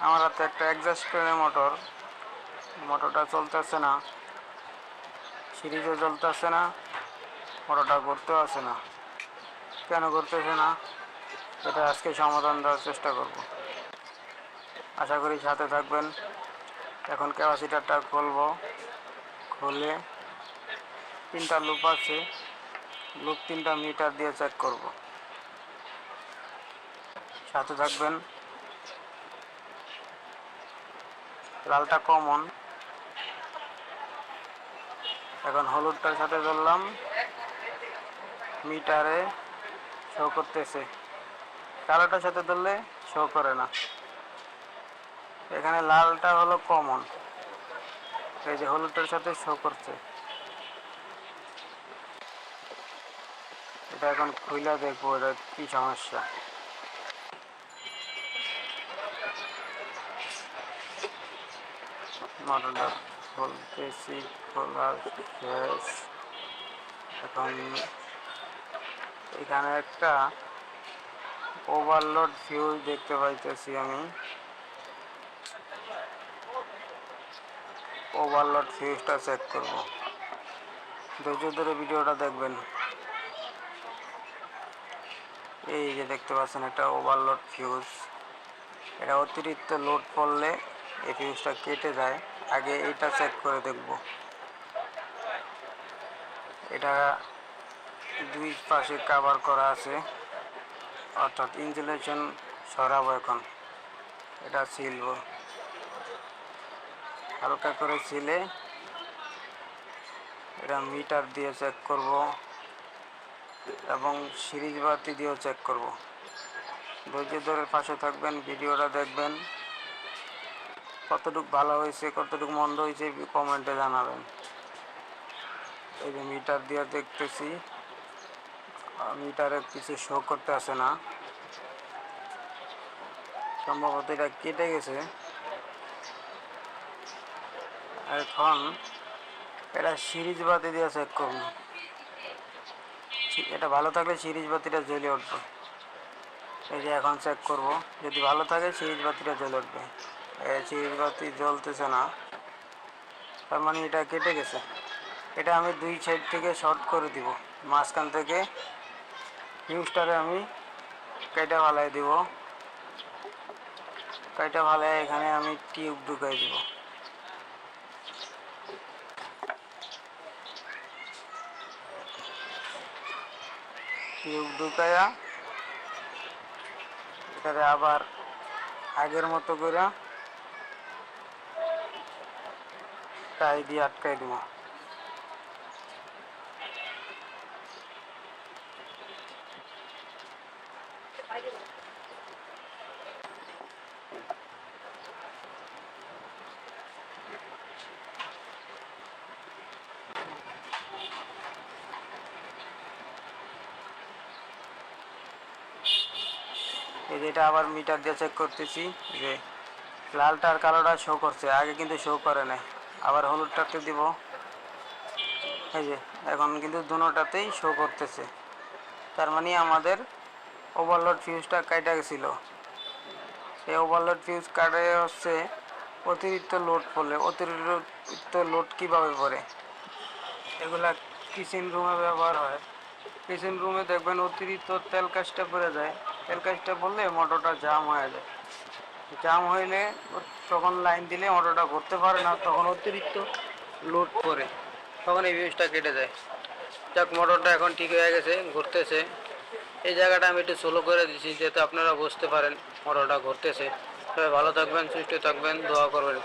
আমার হাতে একটা এক্সাস্ট ফ্যানের মোটর মোটরটা চলতেছে না। সিরিজও চলতেছে না। মোটরটা ঘুরতেও আসে না। কেন ঘুরতেছে না? এটা আজকে সমাধান দেওয়ার চেষ্টা করব। আশা করি সাথে থাকবেন। এখন ক্যাপাসিটারটা খুলব। খুলে তিনটা লুপ আছে। লুপ তিনটা মিটার দিয়ে চেক করব। সাথে থাকবেন। লালটা কমন। এখন হলুদটার সাথে ধরলাম। মিটারে শো করতেছে। কালোটার সাথে ধরলে শো করে না। এখানে লালটা হলো কমন। এই যে হলুদটার সাথে শো করছে। এটা এখন খুইলা দেখব, এটা কি সমস্যা? মোটরটা খুলতেছি খোলা শেষ। এখন এখানে একটা ওভারলোড ফিউজ দেখতে পাইতেছি আমি। ওভারলোড ফিউজটা চেক করব। ধৈর্য ধরে ভিডিওটা দেখবেন। এই যে দেখতে পাচ্ছেন একটা ওভারলোড ফিউজ এটা অতিরিক্ত লোড পড়লে এই ফিউজটা কেটে যায়। আগে এটা চেক করে দেখব। এটা দুই পাশে কাভার করা আছে। অর্থাৎ ইনসুলেশন সরাবো এখন। এটা সিলব হালকা করে সিলে এটা মিটার দিয়ে চেক করব। এবং সিরিজ বাতি দিয়েও চেক করব। ধৈর্য ধরে পাশে থাকবেন, ভিডিওটা দেখবেন। কতটুকু ভালো হয়েছে, কতটুকু মন্দ হয়েছে কমেন্টে জানাবেন। এই যে মিটার দিয়ে দেখতেছি মিটারে কিছু শো করতে আসে না। সম্ভবত এটা কেটে গেছে। এখন এটা সিরিজ বাতি দিয়ে চেক করুন এটা ভালো থাকলে সিরিজ বাতিটা জ্বলে উঠবে। এই যে এখন চেক করব, যদি ভালো থাকে সিরিজ বাতিটা জ্বলে উঠবে। জ্বলতেছে না, তার মানে এটা কেটে গেছে। এটা আমি দুই সাইড থেকে শর্ট করে দিব। মাঝখান থেকে ফিউজটারে আমি কেটে ফালাই দিব। কেটে ফালাই এখানে আমি টিউব ঢুকাই দিব। টিউব ঢুকাইয়া এটারে আবার আগের মতো করে টাই দিয়ে আটকাই দিব। এই এটা আবার মিটার দিয়ে চেক করতেছি, যে লালটা আর কালোটা শো করছে, আগে কিন্তু শো করে নাই। আবার হলুদটাতে দিব। এই যে, এখন কিন্তু দুটাতেই শো করতেছে। তার মানে আমাদের ওভারলোড ফিউজটা কাটা গেছিল। এই ওভারলোড ফিউজ কাটে হচ্ছে অতিরিক্ত লোড পড়লে। অতিরিক্ত লোড কীভাবে পড়ে? এগুলা কিচেন রুমে ব্যবহার হয়। কিচেন রুমে দেখবেন অতিরিক্ত তেল কাজটা পড়ে যায়। তেল কাজটা পড়লে মোটরটা জাম হয়ে যায়। জাম হইলে তখন লাইন দিলে অটোটা ঘুরতে পারে না, তখন অতিরিক্ত লোড করে তখন এই ফিউজটা কেটে যায়। যাক মোটরটা এখন ঠিক হয়ে গেছে, ঘুরতেছে। এই জায়গাটা আমি একটু সোলো করে দিচ্ছি যাতে আপনারা বুঝতে পারেন মোটরটা ঘুরতেছে। তবে ভালো থাকবেন, সুস্থ থাকবেন, দোয়া করবেন।